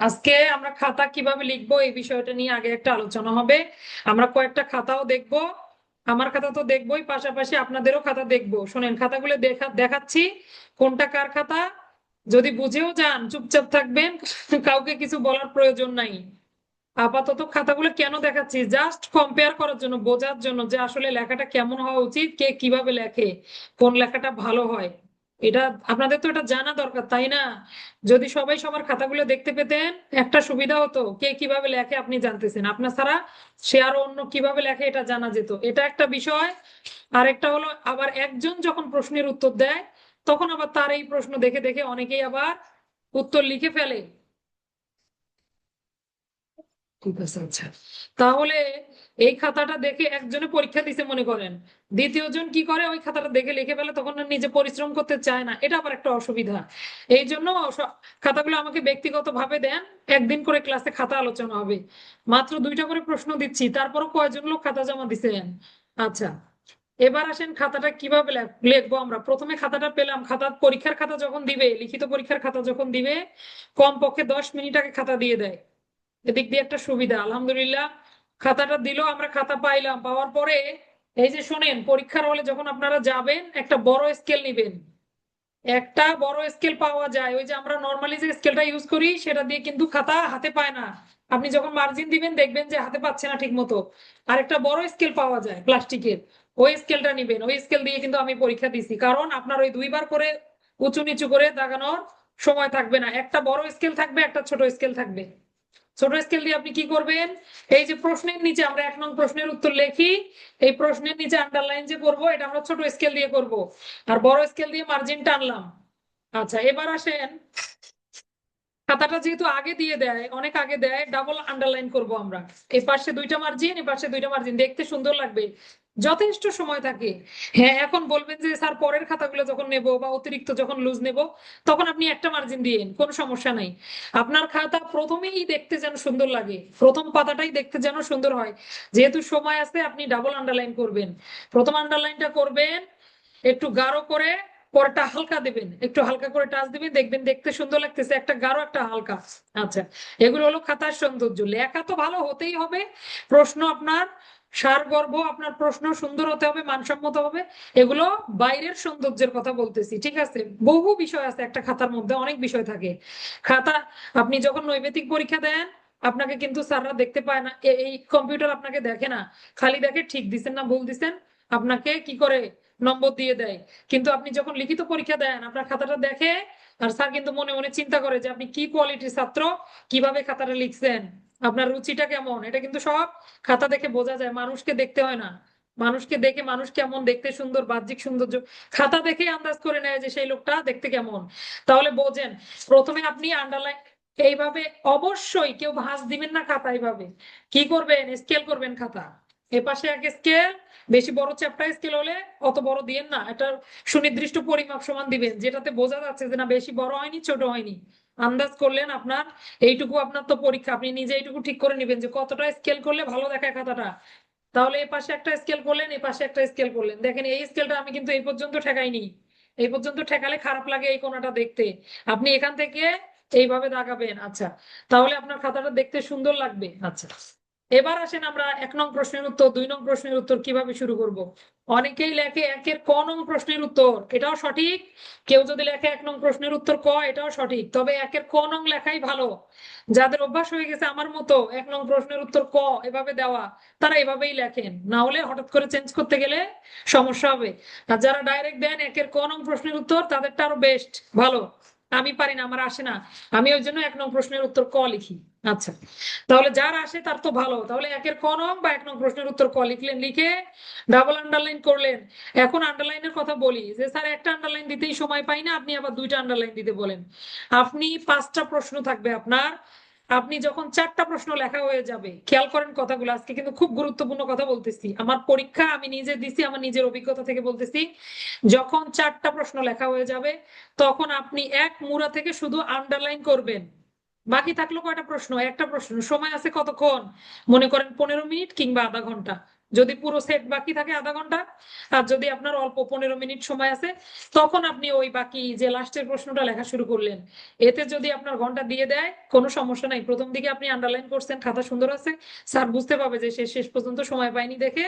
আজকে আমরা খাতা কীভাবে লিখব এই বিষয়টা নিয়ে আগে একটা আলোচনা হবে। আমরা কয়েকটা খাতাও দেখব। আমার খাতা তো দেখবোই, পাশাপাশি আপনাদেরও খাতা দেখব। শোনেন, খাতাগুলো দেখা, দেখাচ্ছি। কোনটা কার খাতা? যদি বুঝেও যান, চুপচাপ থাকবেন। কাউকে কিছু বলার প্রয়োজন নাই। আপাতত খাতাগুলো কেন দেখাচ্ছি? জাস্ট কম্পেয়ার করার জন্য, বোঝার জন্য যে আসলে লেখাটা কেমন হওয়া উচিত, কে কীভাবে লেখে, কোন লেখাটা ভালো হয়। এটা আপনাদের তো এটা জানা দরকার, তাই না? যদি সবাই সবার খাতাগুলো দেখতে পেতেন, একটা সুবিধা হতো, কে কীভাবে লেখে আপনি জানতেছেন। আপনার ছাড়া সে আরও অন্য কীভাবে লেখে এটা জানা যেত। এটা একটা বিষয়। আর একটা হলো, আবার একজন যখন প্রশ্নের উত্তর দেয়, তখন আবার তার এই প্রশ্ন দেখে দেখে অনেকেই আবার উত্তর লিখে ফেলে। ঠিক আছে আচ্ছা। তাহলে এই খাতাটা দেখে একজনে পরীক্ষা দিছে মনে করেন। দ্বিতীয় জন কি করে? ওই খাতাটা দেখে লিখে ফেলে, তখন নিজে পরিশ্রম করতে চায় না। এটা আবার একটা অসুবিধা। এই জন্য খাতাগুলো আমাকে ব্যক্তিগত ভাবে দেন। একদিন করে ক্লাসে খাতা আলোচনা হবে। মাত্র দুইটা করে প্রশ্ন দিচ্ছি। তারপরও কয়জন লোক খাতা জমা দিছেন? আচ্ছা এবার আসেন খাতাটা কীভাবে লেখ- লিখব আমরা? প্রথমে খাতাটা পেলাম। খাতা পরীক্ষার খাতা যখন দিবে, লিখিত পরীক্ষার খাতা যখন দিবে, কমপক্ষে দশ মিনিট আগে খাতা দিয়ে দেয়। এদিক দিয়ে একটা সুবিধা, আলহামদুলিল্লাহ। খাতাটা দিলো, আমরা খাতা পাইলাম। পাওয়ার পরে, এই যে শোনেন, পরীক্ষার হলে যখন আপনারা যাবেন, একটা বড় স্কেল নিবেন। একটা বড় স্কেল পাওয়া যায়। ওই যে আমরা নর্মালি যে স্কেলটা ইউজ করি, সেটা দিয়ে কিন্তু খাতা হাতে পায় না। আপনি যখন মার্জিন দিবেন, দেখবেন যে হাতে পাচ্ছে না ঠিক মতো আর একটা বড় স্কেল পাওয়া যায়, প্লাস্টিকের। ওই স্কেলটা নিবেন। ওই স্কেল দিয়ে কিন্তু আমি পরীক্ষা দিছি। কারণ আপনার ওই দুইবার করে উঁচু নিচু করে দাগানোর সময় থাকবে না। একটা বড় স্কেল থাকবে, একটা ছোট স্কেল থাকবে। ছোট স্কেল দিয়ে আপনি কি করবেন? এই যে প্রশ্নের নিচে আমরা এক নং প্রশ্নের উত্তর লিখি। এই প্রশ্নের নিচে আন্ডারলাইন যে করব, এটা আমরা ছোট স্কেল দিয়ে করব। আর বড় স্কেল দিয়ে মার্জিন টানলাম। আচ্ছা এবার আসেন। খাতাটা যেহেতু আগে দিয়ে দেয়, অনেক আগে দেয় ডাবল আন্ডারলাইন করব আমরা। এই পাশে দুইটা মার্জিন এই পাশে দুইটা মার্জিন দেখতে সুন্দর লাগবে। যথেষ্ট সময় থাকে। হ্যাঁ। এখন বলবেন যে স্যার পরের খাতাগুলো যখন নেব বা অতিরিক্ত যখন লুজ নেব তখন আপনি একটা মার্জিন দিয়েন কোনো সমস্যা নাই। আপনার খাতা প্রথমেই দেখতে যেন সুন্দর লাগে প্রথম পাতাটাই দেখতে যেন সুন্দর হয়। যেহেতু সময় আছে আপনি ডাবল আন্ডারলাইন করবেন। প্রথম আন্ডারলাইনটা করবেন একটু গাঢ় করে পরেরটা হালকা দেবেন একটু হালকা করে টাচ দিবেন দেখবেন দেখতে সুন্দর লাগতেছে একটা গাঢ় একটা হালকা। আচ্ছা এগুলো হলো খাতার সৌন্দর্য। লেখা তো ভালো হতেই হবে প্রশ্ন আপনার সারগর্ভ, আপনার প্রশ্ন সুন্দর হতে হবে, মানসম্মত হবে, এগুলো বাইরের সৌন্দর্যের কথা বলতেছি, ঠিক আছে? বহু বিষয় আছে একটা খাতার মধ্যে, অনেক বিষয় থাকে। খাতা, আপনি যখন নৈবেতিক পরীক্ষা দেন, আপনাকে কিন্তু স্যাররা দেখতে পায় না এই কম্পিউটার আপনাকে দেখে না, খালি দেখে ঠিক দিছেন না ভুল দিছেন, আপনাকে কি করে নম্বর দিয়ে দেয়? কিন্তু আপনি যখন লিখিত পরীক্ষা দেন, আপনার খাতাটা দেখে, আর স্যার কিন্তু মনে মনে চিন্তা করে যে আপনি কি কোয়ালিটির ছাত্র, কীভাবে খাতাটা লিখছেন? আপনার রুচিটা কেমন? এটা কিন্তু সব খাতা দেখে বোঝা যায়। মানুষকে দেখতে হয় না। মানুষকে দেখে মানুষ কেমন? দেখতে সুন্দর, বাহ্যিক সৌন্দর্য। খাতা দেখে আন্দাজ করে নেয় যে সেই লোকটা দেখতে কেমন। তাহলে বোঝেন, প্রথমে আপনি আন্ডারলাইন এইভাবে অবশ্যই কেউ ভাঁজ দিবেন না খাতা এইভাবে। কি করবেন? স্কেল করবেন খাতা। এ পাশে এক স্কেল বেশি বড় চ্যাপ্টার স্কেল হলে অত বড় দিয়েন না। এটা সুনির্দিষ্ট পরিমাপ সমান দিবেন, যেটাতে বোঝা যাচ্ছে যে না বেশি বড় হয়নি, ছোট হয়নি। আন্দাজ করলেন আপনার, এইটুকু আপনার তো পরীক্ষা। আপনি নিজে এইটুকু ঠিক করে নেবেন যে কতটা স্কেল করলে ভালো দেখায় খাতাটা। তাহলে এই পাশে একটা স্কেল করলেন এই পাশে একটা স্কেল করলেন। দেখেন এই স্কেলটা আমি কিন্তু এই পর্যন্ত ঠেকাইনি। এই পর্যন্ত ঠেকালে খারাপ লাগে এই কোণাটা দেখতে। আপনি এখান থেকে এইভাবে দাগাবেন। আচ্ছা তাহলে আপনার খাতাটা দেখতে সুন্দর লাগবে। আচ্ছা। এবার আসেন আমরা এক নং প্রশ্নের উত্তর, দুই নং প্রশ্নের উত্তর কীভাবে শুরু করব? অনেকেই লেখে একের ক নং প্রশ্নের উত্তর, এটাও সঠিক। কেউ যদি লেখে এক নং প্রশ্নের উত্তর ক, এটাও সঠিক। তবে একের ক নং লেখাই ভালো। যাদের অভ্যাস হয়ে গেছে আমার মতো এক নং প্রশ্নের উত্তর ক এভাবে দেওয়া, তারা এভাবেই লেখেন। না হলে হঠাৎ করে চেঞ্জ করতে গেলে সমস্যা হবে। আর যারা ডাইরেক্ট দেন একের ক নং প্রশ্নের উত্তর, তাদেরটা আরও বেস্ট ভালো। আমি পারি না, আমার আসে না। আমি ওই জন্য এক নং প্রশ্নের উত্তর ক লিখি। আচ্ছা তাহলে যার আসে তার তো ভালো। তাহলে একের ক নং বা এক নং প্রশ্নের উত্তর ক লিখলেন, লিখে ডাবল আন্ডারলাইন করলেন। এখন আন্ডারলাইনের কথা বলি, যে স্যার একটা আন্ডারলাইন দিতেই সময় পাই না, আপনি আবার দুইটা আন্ডারলাইন দিতে বলেন। আপনি পাঁচটা প্রশ্ন থাকবে আপনার। আপনি যখন চারটা প্রশ্ন লেখা হয়ে যাবে, খেয়াল করেন কথাগুলো, আজকে কিন্তু খুব গুরুত্বপূর্ণ কথা বলতেছি। আমার পরীক্ষা আমি নিজে দিছি, আমার নিজের অভিজ্ঞতা থেকে বলতেছি। যখন চারটা প্রশ্ন লেখা হয়ে যাবে, তখন আপনি এক মুড়া থেকে শুধু আন্ডারলাইন করবেন। বাকি থাকল কয়টা প্রশ্ন? একটা প্রশ্ন। সময় আছে কতক্ষণ? মনে করেন পনেরো মিনিট কিংবা আধা ঘণ্টা। যদি পুরো সেট বাকি থাকে আধা ঘণ্টা, আর যদি আপনার অল্প পনেরো মিনিট সময় আছে, তখন আপনি ওই বাকি যে লাস্টের প্রশ্নটা লেখা শুরু করলেন। এতে যদি আপনার ঘণ্টা দিয়ে দেয়, কোনো সমস্যা নাই। প্রথম দিকে আপনি আন্ডারলাইন করছেন, খাতা সুন্দর আছে। স্যার বুঝতে পারবে যে সে শেষ পর্যন্ত সময় পায়নি দেখে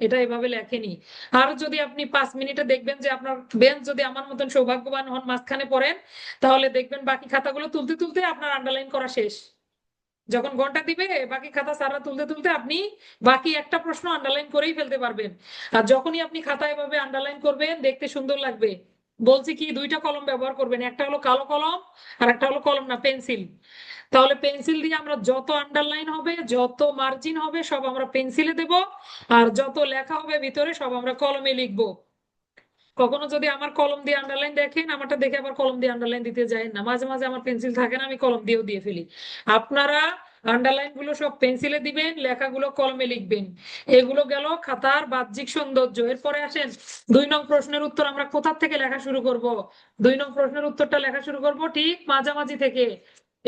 এটা এভাবে লেখেনি। আর যদি আপনি পাঁচ মিনিটে দেখবেন যে আপনার বেঞ্চ যদি আমার মতন সৌভাগ্যবান হন, মাঝখানে পড়েন, তাহলে দেখবেন বাকি খাতাগুলো তুলতে তুলতে আপনার আন্ডারলাইন করা শেষ। যখন ঘণ্টা দিবে, বাকি খাতা সারা তুলতে তুলতে আপনি বাকি একটা প্রশ্ন আন্ডারলাইন করেই ফেলতে পারবেন। আর যখনই আপনি খাতা এভাবে আন্ডারলাইন করবেন, দেখতে সুন্দর লাগবে। বলছি কি, দুইটা কলম ব্যবহার করবেন, একটা হলো কালো কলম আর একটা হলো কলম না, পেন্সিল। তাহলে পেন্সিল দিয়ে আমরা যত আন্ডারলাইন হবে, যত মার্জিন হবে, সব আমরা পেন্সিলে দেব। আর যত লেখা হবে ভিতরে, সব আমরা কলমে লিখব। কখনো যদি আমার কলম দিয়ে আন্ডারলাইন দেখেন, আমারটা দেখে আবার কলম দিয়ে আন্ডারলাইন দিতে যায় না। মাঝে মাঝে আমার পেন্সিল থাকে না, আমি কলম দিয়েও দিয়ে ফেলি। আপনারা আন্ডারলাইনগুলো সব পেন্সিলে দিবেন, লেখাগুলো কলমে লিখবেন। এগুলো গেল খাতার বাহ্যিক সৌন্দর্য। এরপরে আসেন, দুই নং প্রশ্নের উত্তর আমরা কোথা থেকে লেখা শুরু করব? দুই নং প্রশ্নের উত্তরটা লেখা শুরু করব ঠিক মাঝামাঝি থেকে।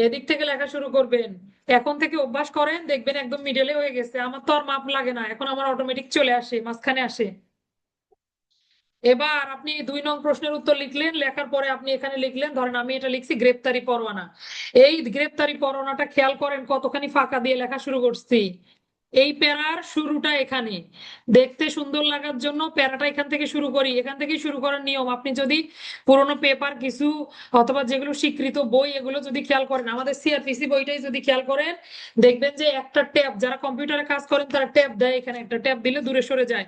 এদিক থেকে লেখা শুরু করবেন। এখন থেকে অভ্যাস করেন, দেখবেন একদম মিডলে হয়ে গেছে। আমার তো আর মাপ লাগে না, এখন আমার অটোমেটিক চলে আসে, মাঝখানে আসে। এবার আপনি দুই নং প্রশ্নের উত্তর লিখলেন, লেখার পরে আপনি এখানে লিখলেন, ধরেন আমি এটা লিখছি গ্রেপ্তারি পরোয়ানা। এই গ্রেপ্তারি পরোয়ানাটা খেয়াল করেন কতখানি ফাঁকা দিয়ে লেখা শুরু করছি। এই প্যারার শুরুটা এখানে। দেখতে সুন্দর লাগার জন্য প্যারাটা এখান থেকে শুরু করি। এখান থেকে শুরু করার নিয়ম। আপনি যদি পুরোনো পেপার, কিছু অথবা যেগুলো স্বীকৃত বই, এগুলো যদি খেয়াল করেন, আমাদের সিআরপিসি বইটাই যদি খেয়াল করেন, দেখবেন যে একটা ট্যাব, যারা কম্পিউটারে কাজ করেন, তারা ট্যাব দেয় এখানে। একটা ট্যাব দিলে দূরে সরে যায়।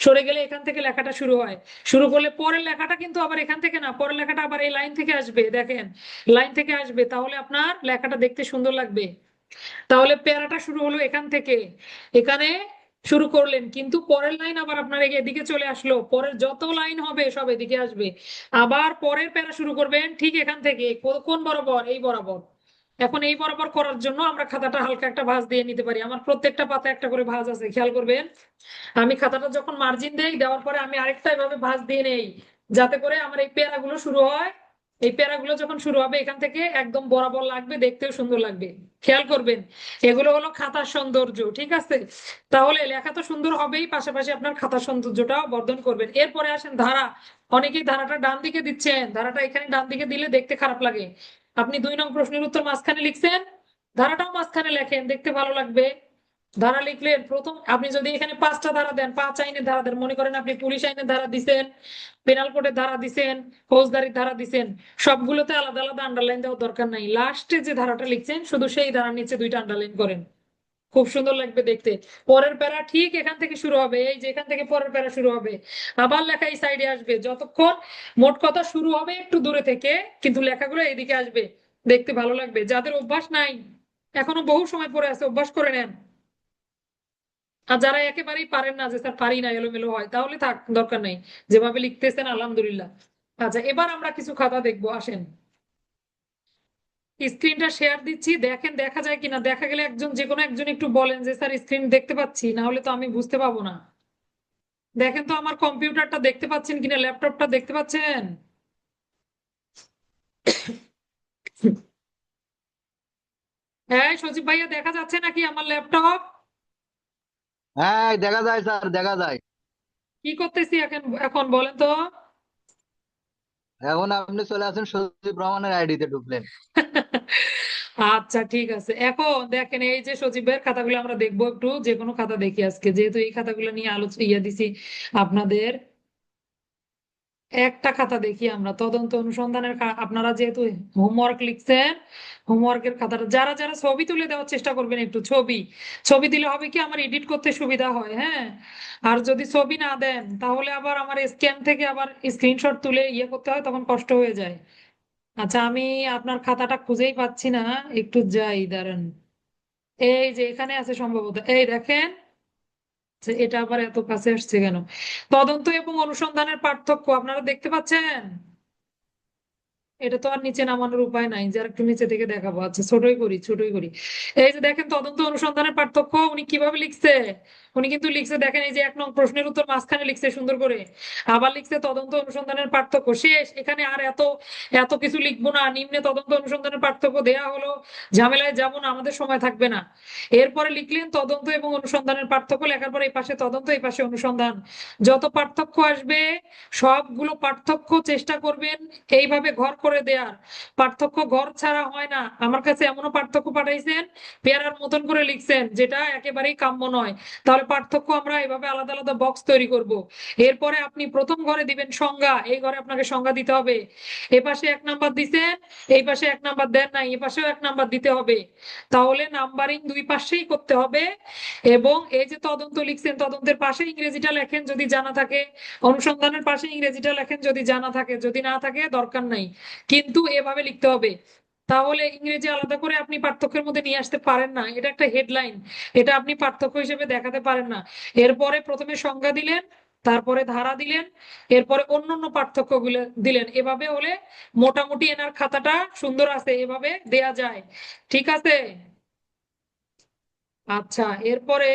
সরে গেলে এখান থেকে লেখাটা শুরু হয়। শুরু করলে পরের লেখাটা কিন্তু আবার এখান থেকে না, পরের লেখাটা আবার এই লাইন থেকে আসবে। দেখেন, লাইন থেকে আসবে। তাহলে আপনার লেখাটা দেখতে সুন্দর লাগবে। তাহলে প্যারাটা শুরু হলো এখান থেকে। এখানে শুরু করলেন, কিন্তু পরের লাইন আবার আপনার এদিকে চলে আসলো। পরের যত লাইন হবে সব এদিকে আসবে। আবার পরের প্যারা শুরু করবেন ঠিক এখান থেকে কোন বরাবর? এই বরাবর। এখন এই বরাবর করার জন্য আমরা খাতাটা হালকা একটা ভাঁজ দিয়ে নিতে পারি। আমার প্রত্যেকটা পাতা একটা করে ভাঁজ আছে, খেয়াল করবেন। আমি খাতাটা যখন মার্জিন দেই, দেওয়ার পরে আমি আরেকটা এভাবে ভাঁজ দিয়ে নেই, যাতে করে আমার এই প্যারাগুলো শুরু হয় এই প্যারাগুলো যখন শুরু হবে, এখান থেকে একদম বরাবর লাগবে, দেখতেও সুন্দর লাগবে। খেয়াল করবেন, এগুলো হলো খাতার সৌন্দর্য, ঠিক আছে? তাহলে লেখা তো সুন্দর হবেই, পাশাপাশি আপনার খাতার সৌন্দর্যটাও বর্ধন করবেন। এরপরে আসেন ধারা। অনেকেই ধারাটা ডান দিকে দিচ্ছেন। ধারাটা এখানে ডান দিকে দিলে দেখতে খারাপ লাগে। আপনি দুই নং প্রশ্নের উত্তর মাঝখানে লিখছেন, ধারাটাও মাঝখানে লেখেন, দেখতে ভালো লাগবে। ধারা লিখলেন, প্রথম আপনি যদি এখানে পাঁচটা ধারা দেন, পাঁচ আইনের ধারা দেন, মনে করেন আপনি পুলিশ আইনের ধারা দিছেন পেনাল কোডের ধারা দিছেন, ফৌজদারির ধারা দিছেন, সবগুলোতে আলাদা আলাদা আন্ডারলাইন দেওয়ার দরকার নাই। লাস্টে যে ধারাটা লিখছেন, শুধু সেই ধারার নিচে দুইটা আন্ডারলাইন করেন। খুব সুন্দর লাগবে দেখতে। পরের প্যারা ঠিক এখান থেকে শুরু হবে, এই যে এখান থেকে পরের প্যারা শুরু হবে। আবার লেখা এই সাইডে আসবে, যতক্ষণ মোট কথা শুরু হবে একটু দূরে থেকে, কিন্তু লেখাগুলো এদিকে আসবে। দেখতে ভালো লাগবে। যাদের অভ্যাস নাই, এখনও বহু সময় পরে আছে, অভ্যাস করে নেন। আর যারা একেবারেই পারেন না, যে স্যার পারি না, এলোমেলো হয়, তাহলে থাক, দরকার নেই। যেভাবে লিখতেছেন, আলহামদুলিল্লাহ। আচ্ছা এবার আমরা কিছু খাতা দেখব, আসেন। স্ক্রিনটা শেয়ার দিচ্ছি, দেখেন, দেখা যায় কিনা? দেখা গেলে একজন, যে কোনো একজন একটু বলেন যে, স্যার স্ক্রিন দেখতে পাচ্ছি, না হলে তো আমি বুঝতে পাবো না। দেখেন তো, আমার কম্পিউটারটা দেখতে পাচ্ছেন কিনা, ল্যাপটপটা দেখতে পাচ্ছেন? হ্যাঁ সজীব ভাইয়া, দেখা যাচ্ছে নাকি আমার ল্যাপটপ? হ্যাঁ দেখা যায় স্যার দেখা যায়। কি করতেছি এখন এখন বলেন তো। এখন আপনি চলে আসেন সজীব রহমানের আইডিতে ঢুকলেন। আচ্ছা ঠিক আছে। এখন দেখেন এই যে সজীবের খাতাগুলো আমরা দেখব একটু যে কোনো খাতা দেখি আজকে। যেহেতু এই খাতাগুলো নিয়ে আলোচনা ইয়ে দিছি আপনাদের। একটা খাতা দেখি আমরা, তদন্ত অনুসন্ধানের আপনারা যেহেতু হোমওয়ার্ক লিখছেন হোমওয়ার্কের খাতাটা, যারা যারা ছবি তুলে দেওয়ার চেষ্টা করবেন একটু, ছবি ছবি দিলে হবে কি আমার এডিট করতে সুবিধা হয় হ্যাঁ? আর যদি ছবি না দেন, তাহলে আবার আমার স্ক্যান থেকে আবার স্ক্রিনশট তুলে ইয়ে করতে হয়, তখন কষ্ট হয়ে যায়। আচ্ছা আমি আপনার খাতাটা খুঁজেই পাচ্ছি না, একটু যাই, দাঁড়ান। এই যে, এখানে আছে সম্ভবত, এই দেখেন এটা আবার এত কাছে আসছে কেন? তদন্ত এবং অনুসন্ধানের পার্থক্য আপনারা দেখতে পাচ্ছেন? এটা তো আর নিচে নামানোর উপায় নাই যার একটু নিচে থেকে দেখাবো। আচ্ছা ছোটই করি ছোটই করি। এই যে দেখেন, তদন্ত অনুসন্ধানের পার্থক্য, উনি কীভাবে লিখছে? উনি কিন্তু লিখছে, দেখেন এই যে এক নং প্রশ্নের উত্তর মাঝখানে লিখছে সুন্দর করে। আবার লিখছে, তদন্ত অনুসন্ধানের পার্থক্য শেষ। এখানে আর এত এত কিছু লিখব না। নিম্নে তদন্ত অনুসন্ধানের পার্থক্য দেয়া হলো, ঝামেলায় যাব না, আমাদের সময় থাকবে না। এরপরে লিখলেন, তদন্ত এবং অনুসন্ধানের পার্থক্য লেখার পরে এই পাশে তদন্ত, এই পাশে অনুসন্ধান। যত পার্থক্য আসবে, সবগুলো পার্থক্য চেষ্টা করবেন এইভাবে ঘর করে দেওয়ার পার্থক্য ঘর ছাড়া হয় না। আমার কাছে এমনও পার্থক্য পাঠাইছেন, পেয়ারার মতন করে লিখছেন, যেটা একেবারেই কাম্য নয়। তাহলে পার্থক্য আমরা এভাবে আলাদা আলাদা বক্স তৈরি করব। এরপরে আপনি প্রথম ঘরে দিবেন সংজ্ঞা, এই ঘরে আপনাকে সংজ্ঞা দিতে হবে। এ পাশে এক নাম্বার দিছেন এই পাশে এক নাম্বার দেন নাই, এ পাশেও এক নাম্বার দিতে হবে। তাহলে নাম্বারিং দুই পাশেই করতে হবে এবং এই যে তদন্ত লিখছেন, তদন্তের পাশে ইংরেজিটা লেখেন যদি জানা থাকে, অনুসন্ধানের পাশে ইংরেজিটা লেখেন যদি জানা থাকে, যদি না থাকে দরকার নাই। কিন্তু এভাবে লিখতে হবে। তাহলে ইংরেজি আলাদা করে আপনি পার্থক্যের মধ্যে নিয়ে আসতে পারেন না। এটা একটা হেডলাইন এটা আপনি পার্থক্য হিসেবে দেখাতে পারেন না। এরপরে প্রথমে সংজ্ঞা দিলেন, তারপরে ধারা দিলেন, এরপরে অন্যান্য পার্থক্যগুলো দিলেন। এভাবে হলে মোটামুটি এনার খাতাটা সুন্দর আছে, এভাবে দেয়া যায়। ঠিক আছে? আচ্ছা এরপরে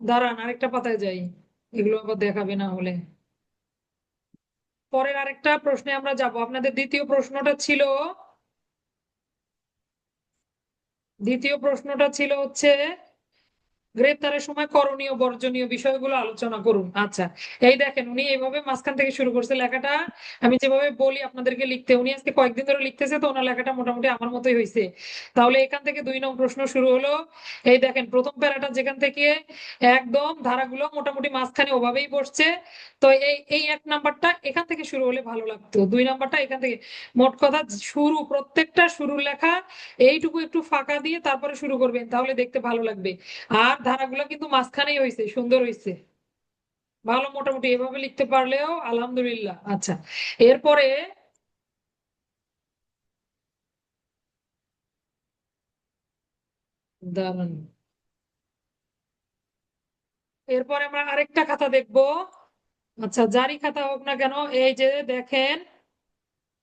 দাঁড়ান, আরেকটা পাতায় যাই। এগুলো আবার দেখাবে না হলে। পরের আরেকটা প্রশ্নে আমরা যাব। আপনাদের দ্বিতীয় প্রশ্নটা ছিল দ্বিতীয় প্রশ্নটা ছিল হচ্ছে গ্রেপ্তারের সময় করণীয়, বর্জনীয় বিষয়গুলো আলোচনা করুন। আচ্ছা এই দেখেন উনি এইভাবে মাঝখান থেকে শুরু করছে লেখাটা। আমি যেভাবে বলি আপনাদেরকে লিখতে, উনি আজকে কয়েকদিন ধরে লিখতেছে তো ওনার লেখাটা মোটামুটি আমার মতোই হয়েছে তাহলে এখান থেকে দুই নং প্রশ্ন শুরু হলো। এই দেখেন, প্রথম প্যারাটা যেখান থেকে একদম ধারাগুলো মোটামুটি মাঝখানে ওভাবেই বসছে। তো এই এই এক নাম্বারটা এখান থেকে শুরু হলে ভালো লাগতো। দুই নাম্বারটা এখান থেকে মোট কথা শুরু, প্রত্যেকটা শুরুর লেখা এইটুকু একটু ফাঁকা দিয়ে তারপরে শুরু করবেন, তাহলে দেখতে ভালো লাগবে। আর ধারাগুলো কিন্তু মাঝখানেই হয়েছে সুন্দর হয়েছে ভালো মোটামুটি এভাবে লিখতে পারলেও আলহামদুলিল্লাহ। আচ্ছা এরপরে দাঁড়ান এরপরে আমরা আরেকটা খাতা দেখব। আচ্ছা জারি খাতা হোক না কেন, এই যে দেখেন,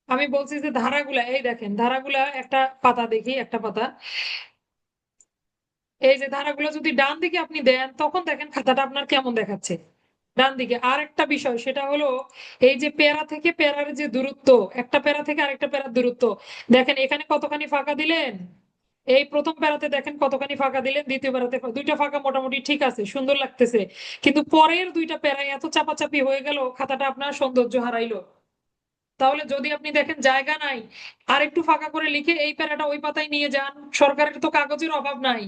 আমি বলছি যে ধারাগুলা, এই দেখেন, ধারাগুলা একটা পাতা দেখি, একটা পাতা। এই যে ধারাগুলো যদি ডান দিকে আপনি দেন, তখন দেখেন খাতাটা আপনার কেমন দেখাচ্ছে। ডান দিকে আর একটা বিষয়, সেটা হলো এই যে পেয়ারা থেকে পেয়ারার যে দূরত্ব, একটা পেয়ারা থেকে আরেকটা পেয়ারার দূরত্ব। দেখেন, এখানে কতখানি ফাঁকা দিলেন? এই প্রথম প্যারাতে দেখেন কতখানি ফাঁকা দিলেন, দ্বিতীয় প্যারাতে দুইটা ফাঁকা মোটামুটি ঠিক আছে, সুন্দর লাগতেছে। কিন্তু পরের দুইটা প্যারায় এত চাপাচাপি হয়ে গেল, খাতাটা আপনার সৌন্দর্য হারাইলো। তাহলে যদি আপনি দেখেন জায়গা নাই আর একটু ফাঁকা করে লিখে এই প্যারাটা ওই পাতায় নিয়ে যান, সরকারের তো কাগজের অভাব নাই।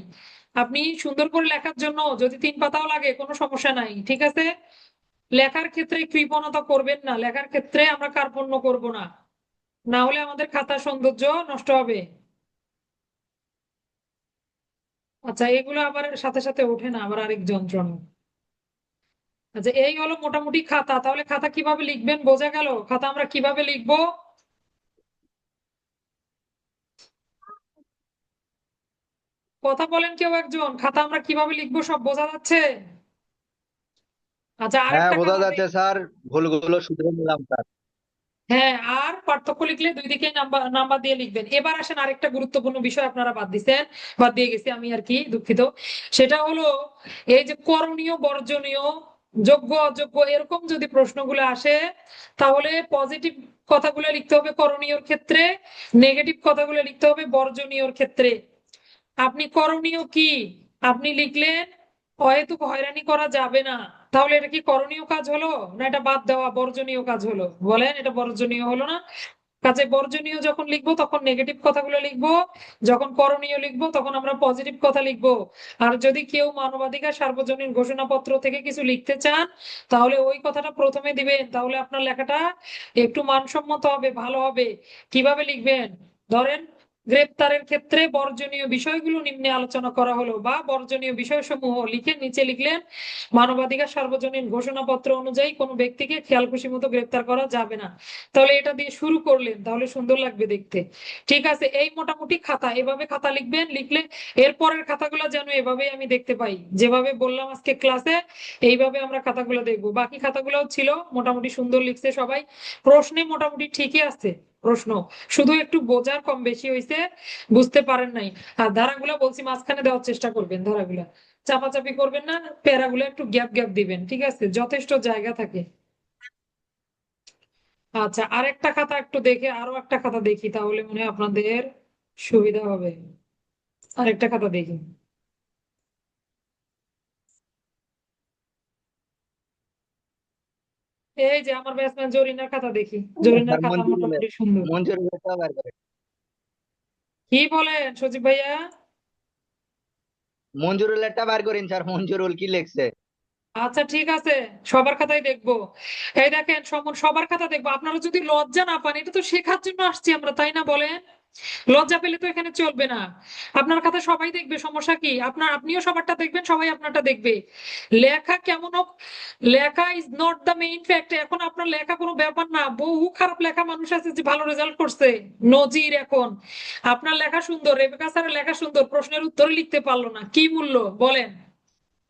আপনি সুন্দর করে লেখার জন্য যদি তিন পাতাও লাগে, কোনো সমস্যা নাই, ঠিক আছে? লেখার ক্ষেত্রে কৃপণতা করবেন না, লেখার ক্ষেত্রে আমরা কার্পণ্য করব না। না হলে আমাদের খাতার সৌন্দর্য নষ্ট হবে। আচ্ছা এগুলো আবার সাথে সাথে ওঠে না, আবার আরেক যন্ত্রণা। আচ্ছা এই হলো মোটামুটি খাতা, তাহলে খাতা কীভাবে লিখবেন বোঝা গেল? খাতা আমরা কীভাবে লিখব? কথা বলেন কেউ একজন খাতা আমরা কীভাবে লিখব সব বোঝা যাচ্ছে? আচ্ছা হ্যাঁ আরেকটা বোঝা যাচ্ছে স্যার ভুলগুলো শুধরে নিলাম স্যার। হ্যাঁ আর পার্থক্য লিখলে দুই দিকে নাম্বার নাম্বার দিয়ে লিখবেন। এবার আসেন আরেকটা গুরুত্বপূর্ণ বিষয় আপনারা বাদ দিছেন বাদ দিয়ে গেছি আমি আর কি দুঃখিত। সেটা হলো এই যে করণীয় বর্জনীয় যোগ্য অযোগ্য এরকম যদি প্রশ্নগুলো আসে তাহলে পজিটিভ কথাগুলো লিখতে হবে করণীয়র ক্ষেত্রে নেগেটিভ কথাগুলো লিখতে হবে বর্জনীয়র ক্ষেত্রে। আপনি করণীয় কি? আপনি লিখলেন অহেতুক হয়রানি করা যাবে না। তাহলে এটা কি করণীয় কাজ হলো? না এটা বাদ দেওয়া বর্জনীয় কাজ হলো? বলেন, এটা বর্জনীয় হলো না? কাজে বর্জনীয় যখন লিখব, তখন নেগেটিভ কথাগুলো লিখব। যখন করণীয় লিখব, তখন আমরা পজিটিভ কথা লিখব। আর যদি কেউ মানবাধিকার সার্বজনীন ঘোষণাপত্র থেকে কিছু লিখতে চান, তাহলে ওই কথাটা প্রথমে দিবেন। তাহলে আপনার লেখাটা একটু মানসম্মত হবে, ভালো হবে। কীভাবে লিখবেন? ধরেন গ্রেপ্তারের ক্ষেত্রে বর্জনীয় বিষয়গুলো নিম্নে আলোচনা করা হলো বা বর্জনীয় বিষয়সমূহ লিখে নিচে লিখলেন, মানবাধিকার সার্বজনীন ঘোষণাপত্র অনুযায়ী কোনো ব্যক্তিকে খেয়াল খুশি মতো গ্রেপ্তার করা যাবে না। তাহলে এটা দিয়ে শুরু করলেন, তাহলে সুন্দর লাগবে দেখতে। ঠিক আছে, এই মোটামুটি খাতা, এভাবে খাতা লিখবেন, লিখলে এরপরের খাতাগুলো যেন এভাবেই আমি দেখতে পাই। যেভাবে বললাম আজকে ক্লাসে, এইভাবে আমরা খাতাগুলো দেখব। বাকি খাতাগুলোও ছিল, মোটামুটি সুন্দর লিখছে সবাই। প্রশ্নে মোটামুটি ঠিকই আছে প্রশ্ন। শুধু একটু বোঝার কম বেশি হয়েছে বুঝতে পারেন নাই। আর ধারাগুলো বলছি মাঝখানে দেওয়ার চেষ্টা করবেন ধারাগুলা। চাপাচাপি করবেন না, প্যারাগুলো একটু গ্যাপ গ্যাপ দিবেন, ঠিক আছে? যথেষ্ট জায়গা থাকে। আচ্ছা আরেকটা খাতা একটু দেখে, আরও একটা খাতা দেখি, তাহলে মনে হয় আপনাদের সুবিধা হবে। আরেকটা খাতা দেখি। এই যে আমার ব্যাটসম্যান জরিনার খাতা দেখি। জরিনার খাতা মোটামুটি সুন্দর। কি বলেন সজীব ভাইয়া? মঞ্জুরুল বার করেন স্যার মঞ্জুরুল কি লিখছে? আচ্ছা ঠিক আছে সবার খাতাই দেখব। এই দেখেন সমন সবার খাতা দেখব। আপনারা যদি লজ্জা না পান এটা তো শেখার জন্য আসছি আমরা তাই না বলেন? লজ্জা পেলে তো এখানে চলবে না। আপনার কথা সবাই দেখবে, সমস্যা কি? আপনার, আপনিও সবারটা দেখবেন, সবাই আপনারটা দেখবে। লেখা কেমন হোক, লেখা is not the main fact এখন আপনার লেখা কোনো ব্যাপার না, বহু খারাপ লেখা মানুষ আছে যে ভালো রেজাল্ট করছে। নজির এখন। আপনার লেখা সুন্দর, রেবেকা স্যারের লেখা সুন্দর, প্রশ্নের উত্তর লিখতে পারল না। কি মূল্য? বলেন।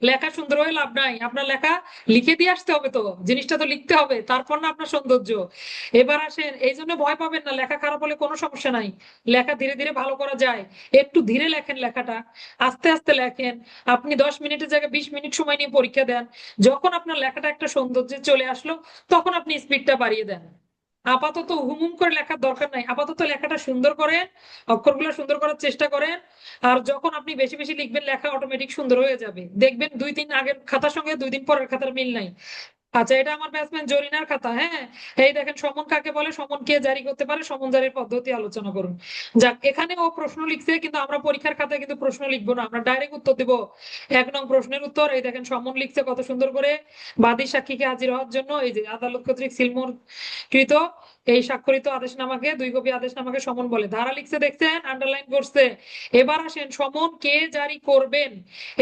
লেখা সুন্দর হয়ে লাভ নাই। আপনার লেখা লিখে দিয়ে আসতে হবে তো, জিনিসটা তো লিখতে হবে, তারপর না আপনার সৌন্দর্য। এবার আসেন, এই জন্য ভয় পাবেন না, লেখা খারাপ হলে কোনো সমস্যা নাই। লেখা ধীরে ধীরে ভালো করা যায়। একটু ধীরে লেখেন লেখাটা, আস্তে আস্তে লেখেন। আপনি দশ মিনিটের জায়গায় বিশ মিনিট সময় নিয়ে পরীক্ষা দেন। যখন আপনার লেখাটা একটা সৌন্দর্যে চলে আসলো, তখন আপনি স্পিডটা বাড়িয়ে দেন। আপাতত হুমুম করে লেখার দরকার নাই। আপাতত লেখাটা সুন্দর করেন, অক্ষরগুলো সুন্দর করার চেষ্টা করেন, আর যখন আপনি বেশি বেশি লিখবেন, লেখা অটোমেটিক সুন্দর হয়ে যাবে। দেখবেন দুই দিন আগের খাতার সঙ্গে দুই দিন পরের খাতার মিল নাই। আচ্ছা এটা আমার ব্যাটসম্যান জরিনার খাতা হ্যাঁ? এই দেখেন, সমন কাকে বলে, সমন কে জারি করতে পারে, সমন জারির পদ্ধতি আলোচনা করুন। যাক, এখানে ও প্রশ্ন লিখছে, কিন্তু আমরা পরীক্ষার খাতায় কিন্তু প্রশ্ন লিখব না, আমরা ডাইরেক্ট উত্তর দিব। এক নং প্রশ্নের উত্তর, এই দেখেন, সমন লিখছে কত সুন্দর করে। বাদী সাক্ষীকে হাজির হওয়ার জন্য, এই যে আদালত কর্তৃক সিলমোর কৃত এই স্বাক্ষরিত আদেশনামাকে, দুই কপি আদেশনামাকে সমন বলে। ধারা লিখছে, দেখছেন আন্ডারলাইন করছে। এবার আসেন, সমন কে জারি করবেন?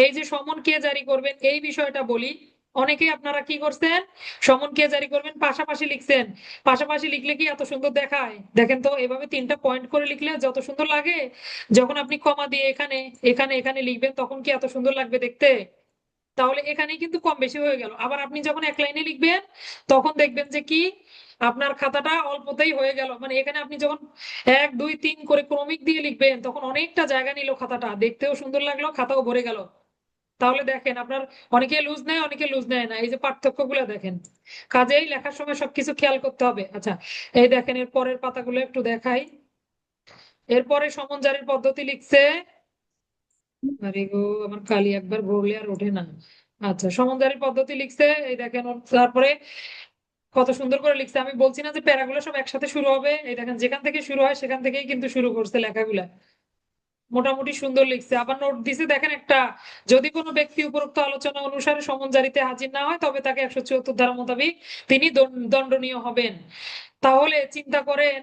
এই যে সমন কে জারি করবেন, এই বিষয়টা বলি। অনেকেই আপনারা কি করছেন? সমন কে জারি করবেন? পাশাপাশি লিখছেন। পাশাপাশি লিখলে কি এত সুন্দর দেখায়? দেখেন তো, এভাবে তিনটা পয়েন্ট করে লিখলে যত সুন্দর লাগে, যখন আপনি কমা দিয়ে এখানে এখানে এখানে লিখবেন, তখন কি এত সুন্দর লাগবে দেখতে? তাহলে এখানে কিন্তু কম বেশি হয়ে গেল। আবার আপনি যখন এক লাইনে লিখবেন, তখন দেখবেন যে কি, আপনার খাতাটা অল্পতেই হয়ে গেল। মানে এখানে আপনি যখন এক, দুই, তিন করে ক্রমিক দিয়ে লিখবেন, তখন অনেকটা জায়গা নিল খাতাটা। দেখতেও সুন্দর লাগল, খাতাও ভরে গেল। তাহলে দেখেন আপনার অনেকে লুজ নেয়, অনেকে লুজ নেয় না। এই যে পার্থক্যগুলো দেখেন। কাজেই লেখার সময় সবকিছু খেয়াল করতে হবে। আচ্ছা এই দেখেন এর পরের পাতাগুলো একটু দেখাই। এরপরে সমন জারির পদ্ধতি লিখছে, আরে গো, আমার কালি একবার ভরলে আর ওঠে না। আচ্ছা সমন পদ্ধতি লিখছে, এই দেখেন তারপরে কত সুন্দর করে লিখছে। আমি বলছি না যে প্যারাগুলো সব একসাথে শুরু হবে। এই দেখেন, যেখান থেকে শুরু হয় সেখান থেকেই কিন্তু শুরু করছে লেখাগুলা। মোটামুটি সুন্দর লিখছে। আবার নোট দিছে, দেখেন একটা, যদি কোনো ব্যক্তি উপরোক্ত আলোচনা অনুসারে সমন জারিতে হাজির না হয়, তবে তাকে একশো চুয়াত্তর ধারা মোতাবেক তিনি দণ্ডনীয় হবেন। তাহলে চিন্তা করেন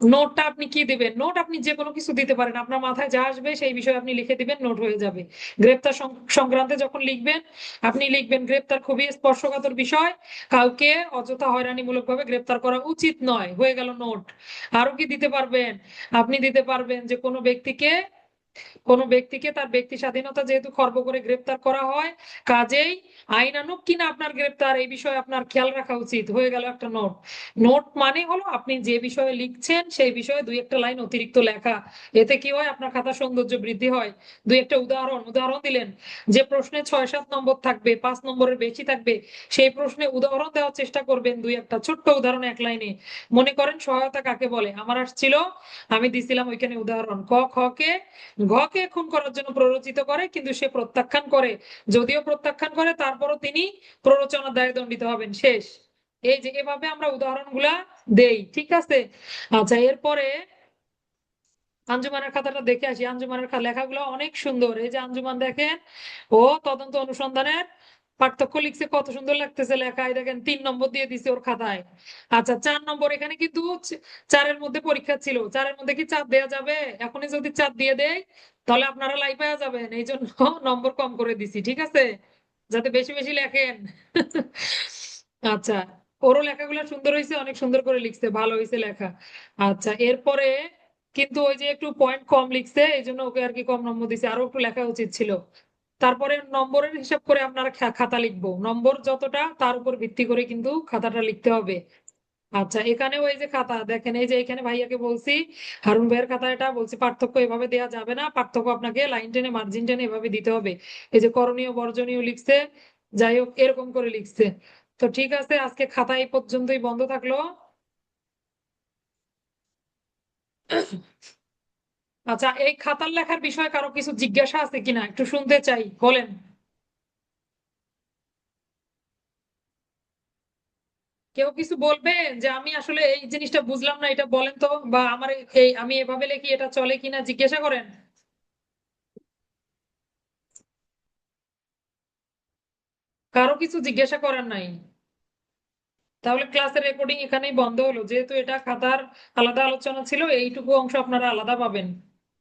নোটটা আপনি কি দিবেন? নোট আপনি যে কোনো কিছু দিতে পারেন। আপনার মাথায় যা আসবে, সেই বিষয়ে আপনি লিখে দিবেন নোট হয়ে যাবে। গ্রেপ্তার সংক্রান্তে যখন লিখবেন, আপনি লিখবেন, গ্রেপ্তার খুবই স্পর্শকাতর বিষয়। কাউকে অযথা হয়রানিমূলক ভাবে গ্রেপ্তার করা উচিত নয়। হয়ে গেল নোট আরও কি দিতে পারবেন? আপনি দিতে পারবেন যে কোনো ব্যক্তিকে কোনো ব্যক্তিকে তার ব্যক্তি স্বাধীনতা যেহেতু খর্ব করে গ্রেপ্তার করা হয়, কাজেই আইনানুগ কিনা আপনার গ্রেপ্তার, এই বিষয়ে আপনার খেয়াল রাখা উচিত। হয়ে গেল একটা নোট। নোট মানে হলো আপনি যে বিষয়ে লিখছেন, সেই বিষয়ে দুই একটা লাইন অতিরিক্ত লেখা। এতে কি হয়? আপনার খাতা সৌন্দর্য বৃদ্ধি হয়। দুই একটা উদাহরণ। উদাহরণ দিলেন যে প্রশ্নে ছয় সাত নম্বর থাকবে, পাঁচ নম্বরের বেশি থাকবে। সেই প্রশ্নে উদাহরণ দেওয়ার চেষ্টা করবেন দুই একটা ছোট্ট উদাহরণ এক লাইনে। মনে করেন সহায়তা কাকে বলে? আমার আসছিল, আমি দিছিলাম ওইখানে উদাহরণ। ক, খ, কে? ঘ কে খুন করার জন্য প্ররোচিত করে, কিন্তু সে প্রত্যাখ্যান করে। যদিও প্রত্যাখ্যান করে, তারপরও তিনি প্ররোচনার দায়ে দণ্ডিত হবেন। শেষ। এই যে এভাবে আমরা উদাহরণগুলা দেই, ঠিক আছে? আচ্ছা এরপরে আঞ্জুমানের খাতাটা দেখে আসি। আঞ্জুমানের লেখাগুলো অনেক সুন্দর। এই যে আঞ্জুমান দেখেন, ও তদন্ত অনুসন্ধানের পার্থক্য লিখছে কত সুন্দর লাগতেছে লেখা। লেখায় দেখেন, তিন নম্বর দিয়ে দিছে ওর খাতায়। আচ্ছা চার নম্বর এখানে কিন্তু চারের মধ্যে পরীক্ষা ছিল। চারের মধ্যে কি চার দেয়া যাবে? এখনই যদি চার দিয়ে দেয়, তাহলে আপনারা লাই পাওয়া যাবেন। এই জন্য নম্বর কম করে দিছি, ঠিক আছে? যাতে বেশি বেশি লেখেন। আচ্ছা ওরও লেখাগুলো সুন্দর হয়েছে, অনেক সুন্দর করে লিখছে, ভালো হয়েছে লেখা। আচ্ছা এরপরে কিন্তু ওই যে একটু পয়েন্ট কম লিখছে, এই জন্য ওকে আর কি কম নম্বর দিছে। আরও একটু লেখা উচিত ছিল। তারপরে নম্বরের হিসাব করে আপনার খাতা লিখব। নম্বর যতটা, তার উপর ভিত্তি করে কিন্তু খাতাটা লিখতে হবে। আচ্ছা এখানেও ওই যে খাতা, দেখেন এই যে এখানে ভাইয়াকে বলছি, হারুন ভাইয়ের খাতা এটা বলছি, পার্থক্য এভাবে দেওয়া যাবে না, পার্থক্য আপনাকে লাইন টেনে, মার্জিন টেনে এভাবে দিতে হবে। এই যে করণীয়, বর্জনীয় লিখছে, যাই হোক, এরকম করে লিখছে। তো ঠিক আছে, আজকে খাতা এই পর্যন্তই বন্ধ থাকল। আচ্ছা এই খাতার লেখার বিষয়ে কারও কিছু জিজ্ঞাসা আছে কিনা? একটু শুনতে চাই, বলেন। কেউ কিছু বলবে যে, আমি আসলে এই জিনিসটা বুঝলাম না, এটা বলেন তো, বা আমার এই, আমি এভাবে লিখি, এটা চলে কিনা? জিজ্ঞাসা করেন। কারও কিছু জিজ্ঞাসা করার নাই। তাহলে ক্লাসের রেকর্ডিং এখানেই বন্ধ হলো। যেহেতু এটা খাতার আলাদা আলোচনা ছিল, এইটুকু অংশ আপনারা আলাদা পাবেন।